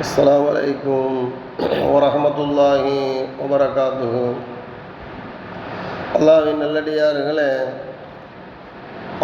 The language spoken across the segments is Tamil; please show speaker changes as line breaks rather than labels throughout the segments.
السلام عليكم ورحمة الله وبركاته அல்லாவின் நல்லடியார்களே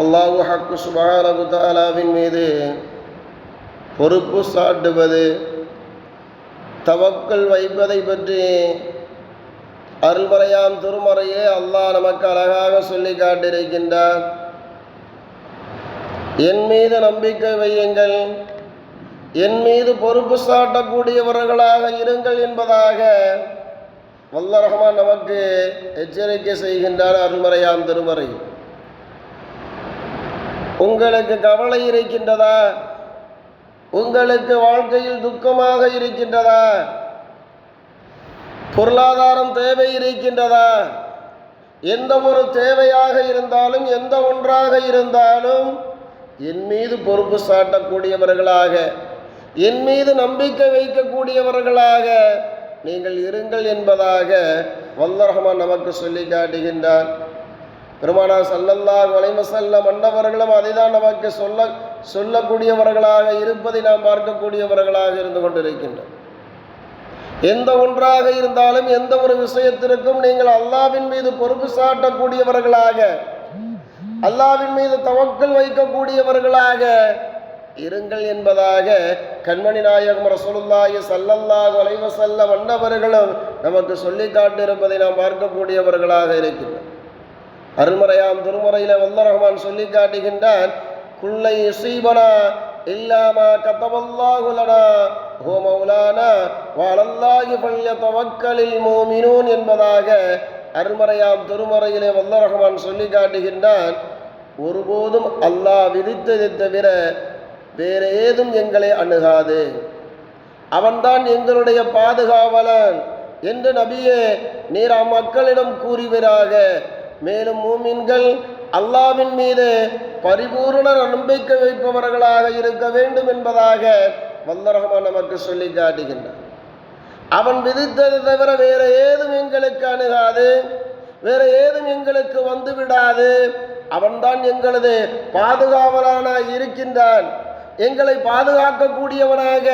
அல்லாஹு ஹக்கு சுபஹானஹு தஆலாவின் மீது பொறுப்பு சாட்டுவது தவக்கல் வைப்பதை பற்றி அருள்மறையாம் திருமறையே அல்லாஹ் நமக்கு அழகாக சொல்லி காட்டியிருக்கின்றார் என் மீது நம்பிக்கை வையுங்கள் என் மீது பொறுப்பு சாட்டக்கூடியவர்களாக இருங்கள் என்பதாக வல்ல ரஹ்மான் நமக்கு எச்சரிக்கை செய்கின்றார் அருள்மறையாம் திருமறை. உங்களுக்கு கவலை இருக்கின்றதா? உங்களுக்கு வாழ்க்கையில் துக்கமாக இருக்கின்றதா? பொருளாதாரம் தேவை இருக்கின்றதா? எந்த ஒரு தேவையாக இருந்தாலும் எந்த ஒன்றாக இருந்தாலும் என் மீது பொறுப்பு சாட்டக்கூடியவர்களாக என் மீது நம்பிக்கை வைக்கக்கூடியவர்களாக நீங்கள் இருங்கள் என்பதாக வல்லரஹமான் நமக்கு சொல்லி காட்டுகின்றார் பெருமானா சல்லல்லாஹ் வலைமசல்ல மன்னவர்களும் அதை தான் நமக்கு சொல்ல சொல்லக்கூடியவர்களாக இருப்பதை நாம் பார்க்கக்கூடியவர்களாக இருந்து கொண்டிருக்கின்றோம். எந்த ஒன்றாக இருந்தாலும் எந்த ஒரு விஷயத்திற்கும் நீங்கள் அல்லாவின் மீது பொறுப்பு சாட்டக்கூடியவர்களாக அல்லாவின் மீது தவக்கல் வைக்கக்கூடியவர்களாக இருங்கள் என்பதாக கண்மணி நாயகம் ரசூலுல்லாஹி ஸல்லல்லாஹு அலைஹி செல்ல வண்ணவர்களும் நமக்கு சொல்லி காட்டியிருப்பதை நாம் பார்க்கக்கூடியவர்களாக இருக்கின்றோம் அருமறையாம் திருமுறையில் வல்ல ரஹ்மான் சொல்லி காட்டுகின்றான் குள்ளை யுசீபனா இல்லாமா கதவல்லாஹு லனா ஹோ மௌலானா பள்ளிய ஃபல்யதவக்கலில் மோமினோன் என்பதாக அருமறையாம் திருமறையிலே வல்ல ரஹ்மான் சொல்லி காட்டுகின்றான். ஒருபோதும் அல்லாஹ் விதித்ததை தவிர வேற ஏதும் எங்களை அணுகாது. அவன்தான் எங்களுடைய பாதுகாவலன் என்று நபியே நீர் அம்மக்களிடம் கூறுவீராக மேலும் மூமின்கள் அல்லாவின் மீது பரிபூர்ண நம்பிக்கை வைப்பவர்களாக இருக்க வேண்டும் என்பதாக வல்லரகமான் நமக்கு சொல்லி காட்டுகின்றான். அவன் விதித்ததை தவிர வேற ஏதும் எங்களுக்கு அணுகாது. வேற ஏதும் எங்களுக்கு வந்து விடாது அவன்தான் எங்களது பாதுகாவலானாய் இருக்கின்றான். எங்களை பாதுகாக்கக்கூடியவனாக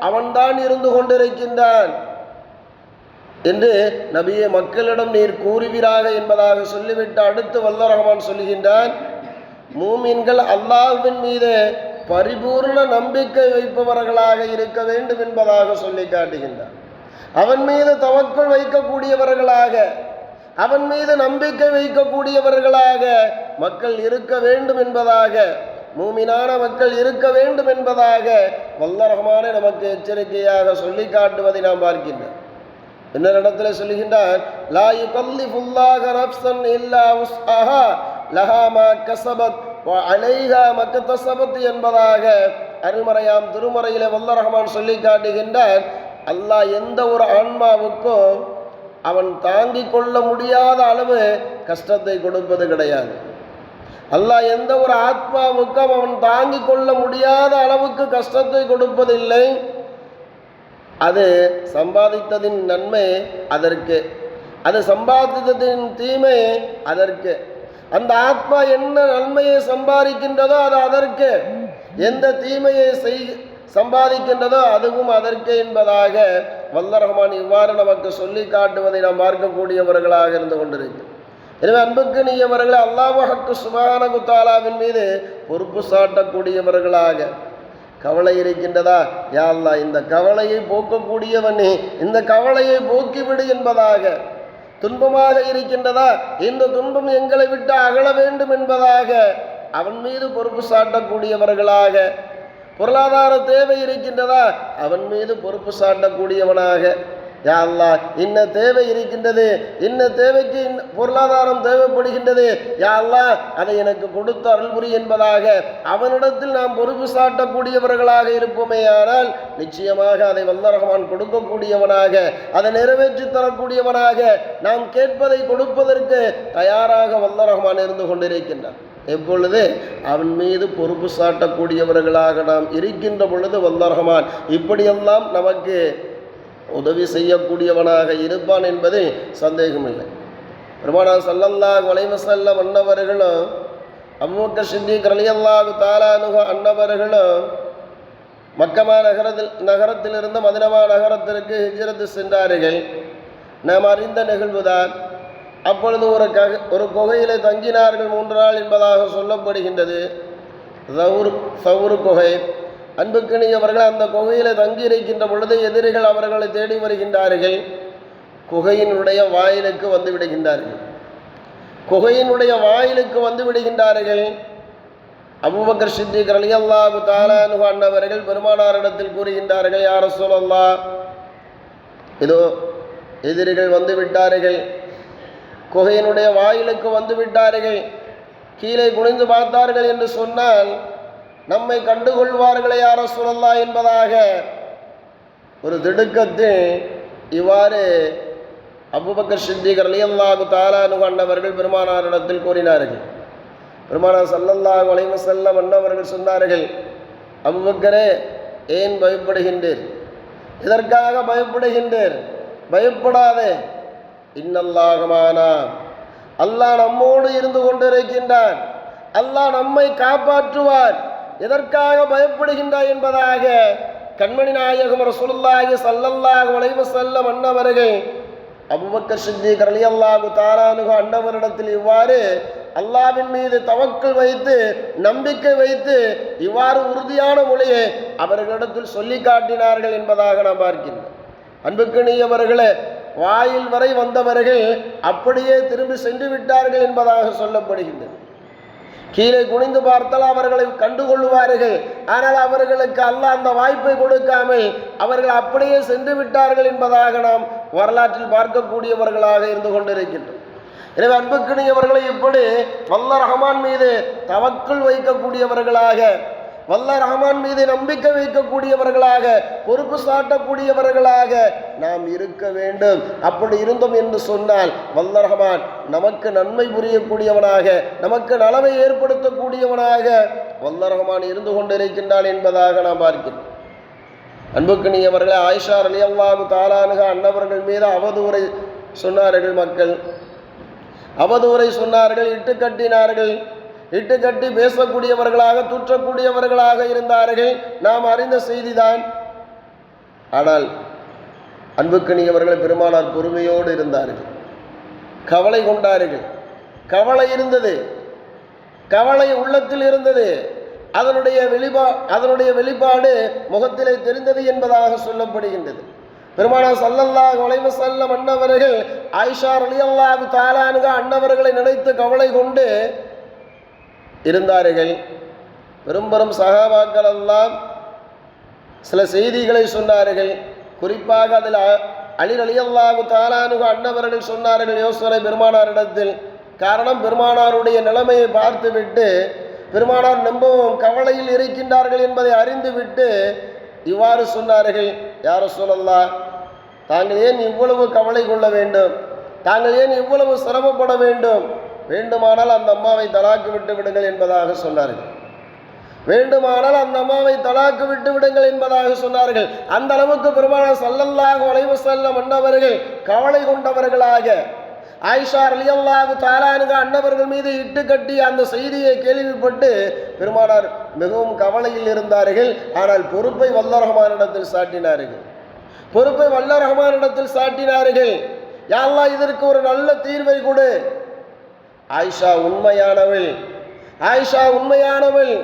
அவன்தான் இருந்து கொண்டிருக்கின்றான். என்று நபியை மக்களிடம் நீர் கூறுவீராக என்பதாக சொல்லிவிட்டு அடுத்து வல்ல ரஹமான் சொல்லுகின்றான் மூமின்கள் அல்லாஹின் மீது பரிபூர்ண நம்பிக்கை வைப்பவர்களாக இருக்க வேண்டும் என்பதாக சொல்லி காட்டுகின்றான். அவன் மீது தவக்குள் வைக்கக்கூடியவர்களாக அவன் மீது நம்பிக்கை வைக்கக்கூடியவர்களாக மக்கள் இருக்க வேண்டும் என்பதாக மூமினான மக்கள் இருக்க வேண்டும் என்பதாக வல்லரகமான நமக்கு எச்சரிக்கையாக சொல்லி காட்டுவதை நாம் பார்க்கின்றோம். இன்னொரு இடத்துல சொல்லுகின்றார் லா யுகல்லிஃபுல்லாஹ நஃப்ஸன் இல்லா உஸ்அஹா லஹா மா கஸபத் வ அலைஹா மக்கதஸபத் என்பதாக அருமறையாம் திருமறையிலே வல்ல ரஹ்மான் சொல்லி காட்டுகின்றார். அல்லாஹ் எந்த ஒரு ஆன்மாவுக்கும் அவன் தாங்கிக் கொள்ள முடியாத அளவு கஷ்டத்தை கொடுப்பது கிடையாது. அல்லாஹ் எந்த ஒரு ஆத்மாவுக்கும் அவன் தாங்கி கொள்ள முடியாத அளவுக்கு கஷ்டத்தை கொடுப்பதில்லை. அது சம்பாதித்ததின் நன்மை அதற்கு. அது சம்பாதித்ததின் தீமை அதற்கு. அந்த ஆத்மா என்ன நன்மையை சம்பாதிக்கின்றதோ அது அதற்கு. எந்த தீமையை செய் சம்பாதிக்கின்றதோ அதுவும் அதற்கு என்பதாக வல்ல ரஹ்மான் இவ்வாறு நமக்கு சொல்லி காட்டுவதை நாம் பார்க்கக்கூடியவர்களாக இருந்து கொண்டிருக்கிறோம். எனவே அன்புக்கு நீயவர்களை அல்லாஹக்கு சுமான குத்தாலாவின் மீது பொறுப்பு சாட்டக்கூடியவர்களாக கவலை இருக்கின்றதா? யா அல்லா இந்த கவலையை போக்கக்கூடியவனே இந்த கவலையை போக்கிவிடு என்பதாக துன்பமாக இருக்கின்றதா? இந்த துன்பம் எங்களை விட்டு அகல வேண்டும் என்பதாக அவன் மீது பொறுப்பு சாட்டக்கூடியவர்களாக பொருளாதார தேவை இருக்கின்றதா? அவன் மீது பொறுப்பு சாட்டக்கூடியவனாக யா அல்லா இன்ன தேவை இருக்கின்றது இன்ன தேவைக்கு பொருளாதாரம் தேவைப்படுகின்றது. யா அல்லா அதை எனக்கு கொடுத்து அருள்புரி என்பதாக அவனிடத்தில் நாம் பொறுப்பு சாட்டக்கூடியவர்களாக இருப்போமே ஆனால் நிச்சயமாக அதை வல்ல ரஹ்மான் கொடுக்கக்கூடியவனாக அதை நிறைவேற்றி தரக்கூடியவனாக நாம் கேட்பதை கொடுப்பதற்கு தயாராக வல்ல ரஹ்மான் இருந்து கொண்டிருக்கின்றான் எப்பொழுது? அவன் மீது பொறுப்பு சாட்டக்கூடியவர்களாக நாம் இருக்கின்ற பொழுது வல்ல ரஹ்மான் இப்படியெல்லாம் நமக்கு உதவி செய்யக்கூடியவனாக இருப்பான் என்பதே சந்தேகமில்லை. பெருமானா சல்லல்லா வலைவசல்ல அன்னவர்களும் அம்மூக்க சித்திக் ரலியல்லாஹு தாலானுக அன்னவர்களும் மக்கமா நகரத்தில் நகரத்திலிருந்து மதினமா நகரத்திற்கு ஹிஜரத்து சென்றார்கள். நாம் அறிந்த நிகழ்வுதான் அப்பொழுது ஒரு கக ஒரு குகையிலே தங்கினார்கள் மூன்று நாள் என்பதாக சொல்லப்படுகின்றது. சவுர் சவுரு குகை. அன்புக்கிணியவர்கள் அந்த குகையில் தங்கி இருக்கின்ற பொழுது எதிரிகள் அவர்களை தேடி வருகின்றார்கள். குகையினுடைய வாயிலுக்கு வந்து விடுகின்றார்கள். குகையினுடைய வாயிலுக்கு வந்து விடுகின்றார்கள். அபுபக்கர் சித்திக் ரலியல்லாஹு தாலானு அவர்கள் பெருமானாரிடத்தில் கூறுகின்றார்கள் யார சொல்லல்லா இதோ எதிரிகள் வந்து விட்டார்கள். குகையினுடைய வாயிலுக்கு வந்து விட்டார்கள். கீழே குனிந்து பார்த்தார்கள் என்று சொன்னால் நம்மை கண்டுகொள்வார்களே யார சொல்லல்லா என்பதாக ஒரு திடுக்கத்தில் இவ்வாறு அபுபக்கர் சித்திகர் அலியல்லாஹு தாலானு கண்டவர்கள் பெருமானாரிடத்தில் கூறினார்கள். பெருமானார் சல்லல்லாஹு அலைஹி செல்ல அன்னவர்கள் சொன்னார்கள் அபுபக்கரே ஏன் பயப்படுகின்றீர்? இதற்காக பயப்படுகின்றீர்? பயப்படாதே. இன்னல்லாகமானா அல்லாஹ் நம்மோடு இருந்து கொண்டிருக்கின்றான். அல்லாஹ் நம்மை காப்பாற்றுவார் எதற்காக பயப்படுகின்றாய் என்பதாக கண்மணி நாயகம் ரசூலுல்லாஹி ஸல்லல்லாஹு அலைஹி வஸல்லம் அன்னவர்கள் அபுபக்கர் சித்திக் ரலியல்லாஹு தாலானுகு அன்னவரிடத்தில் இவ்வாறு அல்லாவின் மீது தவக்கல் வைத்து நம்பிக்கை வைத்து இவ்வாறு உறுதியான மொழியை அவர்களிடத்தில் சொல்லி காட்டினார்கள் என்பதாக நாம் பார்க்கின்றோம். அன்புக்கிணியவர்களே வாயில் வரை வந்தவர்கள் அப்படியே திரும்பி சென்று விட்டார்கள் என்பதாக சொல்லப்படுகின்றது. கீழே குனிந்து பார்த்தால் அவர்களை கண்டுகொள்வார்கள் ஆனால் அவர்களுக்கு அல்ல அந்த வாய்ப்பை கொடுக்காமல் அவர்கள் அப்படியே சென்று விட்டார்கள் என்பதாக நாம் வரலாற்றில் பார்க்கக்கூடியவர்களாக இருந்து கொண்டிருக்கின்றோம். எனவே அன்புக்கிணியவர்களை இப்படி வல்ல ரஹமான் மீது தவக்குள் வைக்கக்கூடியவர்களாக வல்ல ரஹமான் மீது நம்பிக்கை வைக்கக்கூடியவர்களாக பொறுப்பு சாட்டக்கூடியவர்களாக நாம் இருக்க வேண்டும். அப்படி இருந்தோம் என்று சொன்னால் வல்ல ரஹமான் நமக்கு நன்மை புரியக்கூடியவனாக நமக்கு நலவை ஏற்படுத்தக்கூடியவனாக வல்ல ரஹமான் இருந்து கொண்டிருக்கின்றான் என்பதாக நாம் பார்க்கிறோம். அன்புக்கினியவர்களே ஆயிஷா அலி அல்லாஹு தாலானுக அன்னவர்கள் மீது அவதூறை சொன்னார்கள் மக்கள். அவதூறை சொன்னார்கள் இட்டு கட்டினார்கள். இட்டு கட்டி பேசக்கூடியவர்களாக தூற்றக்கூடியவர்களாக இருந்தார்கள். நாம் அறிந்த செய்திதான். ஆனால் அன்புக்கணியவர்கள் பெருமானார் பொறுமையோடு இருந்தார்கள். கவலை கொண்டார்கள். கவலை இருந்தது. கவலை உள்ளத்தில் இருந்தது. அதனுடைய வெளிப்பா அதனுடைய வெளிப்பாடு முகத்திலே தெரிந்தது என்பதாக சொல்லப்படுகின்றது. பெருமானார் சல்லல்லாஹ் உழைவு செல்ல அன்னவர்கள் ஆயிஷா ரலியல்லாஹு தாலானுக அன்னவர்களை நினைத்து கவலை கொண்டு இருந்தார்கள். பெரும்பெரும் சகாபாக்கள் எல்லாம் சில செய்திகளை சொன்னார்கள். குறிப்பாக அதில் அ- அலி தாலானுகு அன்னவர்கள் சொன்னார்கள் யோசனை பெருமானாரிடத்தில். காரணம் பெருமானாருடைய நிலைமையை பார்த்துவிட்டு பெருமானார் நம்பவும் கவலையில் இருக்கின்றார்கள் என்பதை அறிந்துவிட்டு இவ்வாறு சொன்னார்கள். யார சொல்லல்லா தாங்கள் ஏன் இவ்வளவு கவலை கொள்ள வேண்டும்? தாங்கள் ஏன் இவ்வளவு சிரமப்பட வேண்டும்? வேண்டுமானால் அந்த அம்மாவை தலாக்கு விட்டு விடுங்கள் என்பதாக சொன்னார்கள். வேண்டுமானால் அந்த அம்மாவை தலாக்கு விட்டு விடுங்கள் என்பதாக சொன்னார்கள். அந்த அளவுக்கு பெருமானார் சல்லல்லாக உழைவு செல்ல மன்னவர்கள் கவலை கொண்டவர்களாக ஆயிஷா ரலியல்லாஹு தாலானுக அன்னவர்கள் மீது இட்டு கட்டி அந்த செய்தியை கேள்விப்பட்டு பெருமானார் மிகவும் கவலையில் இருந்தார்கள். ஆனால் பொறுப்பை வல்ல ரஹ்மானிடத்தில் சாட்டினார்கள். பொறுப்பை வல்ல ரஹ்மானிடத்தில் சாட்டினார்கள். யாழ்லா இதற்கு ஒரு நல்ல தீர்வை கொடு. ஆயிஷா உண்மையானவள். ஆயிஷா உண்மையானவள்.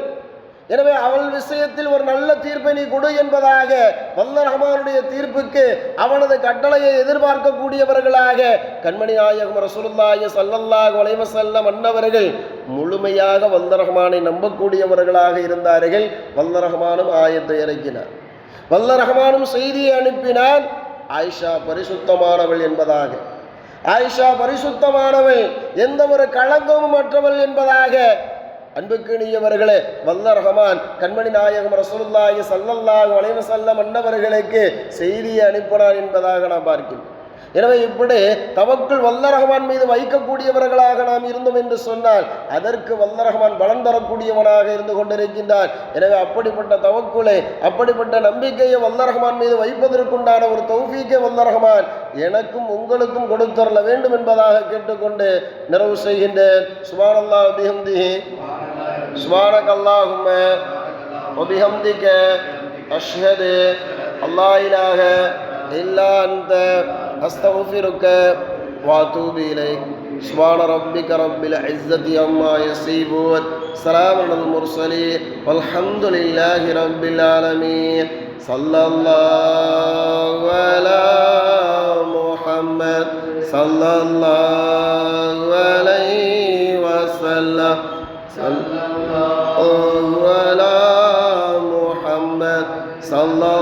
எனவே அவள் விஷயத்தில் ஒரு நல்ல தீர்ப்பை நீ கொடு என்பதாக வல்ல ரஹமானுடைய தீர்ப்புக்கு அவனது கட்டளையை எதிர்பார்க்கக்கூடியவர்களாக கண்மணி நாயகம் ரசூலுல்லாய சல்லல்லாஹ் அலைஹி மன்னவர்கள் அன்னவர்கள் முழுமையாக வல்ல ரஹமானை நம்பக்கூடியவர்களாக இருந்தார்கள். வல்ல ரஹமானும் ஆயத்தை இறக்கினார் வல்ல ரஹமானும் செய்தியை அனுப்பினான். ஆயிஷா பரிசுத்தமானவள் என்பதாக. ஆயிஷா பரிசுத்தமானவள் எந்த ஒரு களங்கமும் மற்றவள் என்பதாக அன்புக்கிணியவர்களே வல்ல ரஹமான் கண்மணி நாயகம் ரசூலுல்லாஹி ஸல்லல்லாஹு அலைஹி அன்னவர்களுக்கு செய்தியை அனுப்பினார் என்பதாக நாம் பார்க்கிறோம். எனவே இப்படி தவக்குள் வல்ல ரஹ்மான் மீது வைக்கக்கூடியவர்களாக நாம் இருந்தோம் என்று சொன்னால் அதற்கு வல்ல ரஹ்மான் பலன் தரக்கூடியவனாக இருந்து கொண்டிருக்கின்றான். எனவே அப்படிப்பட்ட தவக்குளை அப்படிப்பட்ட நம்பிக்கையை வல்ல ரஹ்மான் மீது வைப்பதற்குண்டான ஒரு தௌஃபீக்கை வல்ல ரஹ்மான் எனக்கும் உங்களுக்கும் கொடுத்துரல வேண்டும் என்பதாக கேட்டுக்கொண்டு நிறைவு செய்கின்றேன். சுபானல்லா அபிஹம்திஹி சுபானக் அல்லாஹும அபிஹம்திக்க அஷ்ஹது. அல்லா இலாக இல்லா அந்த أستغفرك وأتوب إليك. سبحان ربك رب العزة عما يصفون. سلام على المرسلين. والحمد لله رب العالمين. صلى الله على محمد. صلى الله عليه وسلم. صلى الله على محمد. صلى